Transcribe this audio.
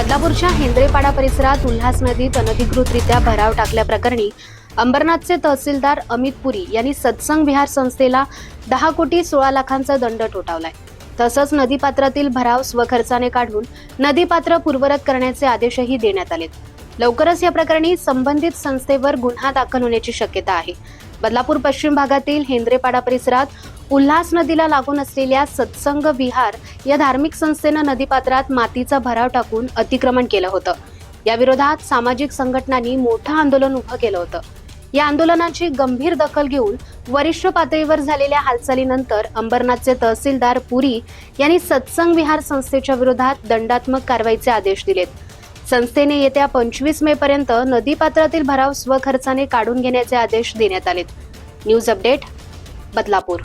बदलापूरच्या हेंद्रेपाडा परिसरात उल्हास नदीत अनधिकृतरित्या भराव टाकल्याप्रकरणी अंबरनाथचे तहसीलदार अमित पुरी यांनी सत्संग विहार संस्थेला दहा कोटी सोळा लाखांचा दंड ठोठावलाय. तसंच नदीपात्रातील भराव स्वखर्चाने काढून नदीपात्र पूर्वरत करण्याचे आदेशही देण्यात आलेत. लवकरच या प्रकरणी संबंधित संस्थेवर गुन्हा दाखल होण्याची शक्यता आहे. बदलापूर पश्चिम भागातील हेंद्रेपाडा परिसरात उल्हास नदीला लागून असलेल्या सत्संग विहार या धार्मिक संस्थेनं नदीपात्रात मातीचा भराव टाकून अतिक्रमण केलं होतं. या विरोधात सामाजिक संघटनांनी मोठं आंदोलन उभं केलं होतं. या आंदोलनाची गंभीर दखल घेऊन वरिष्ठ पातळीवर झालेल्या हालचालीनंतर अंबरनाथचे तहसीलदार पुरी यांनी सत्संग विहार संस्थेच्या विरोधात दंडात्मक कारवाईचे आदेश दिलेत. संस्थेने येत्या पंचवीस मे पर्यंत नदीपात्रातील भराव स्वखर्चाने काढून घेण्याचे आदेश देण्यात आलेत. News update Badlapur.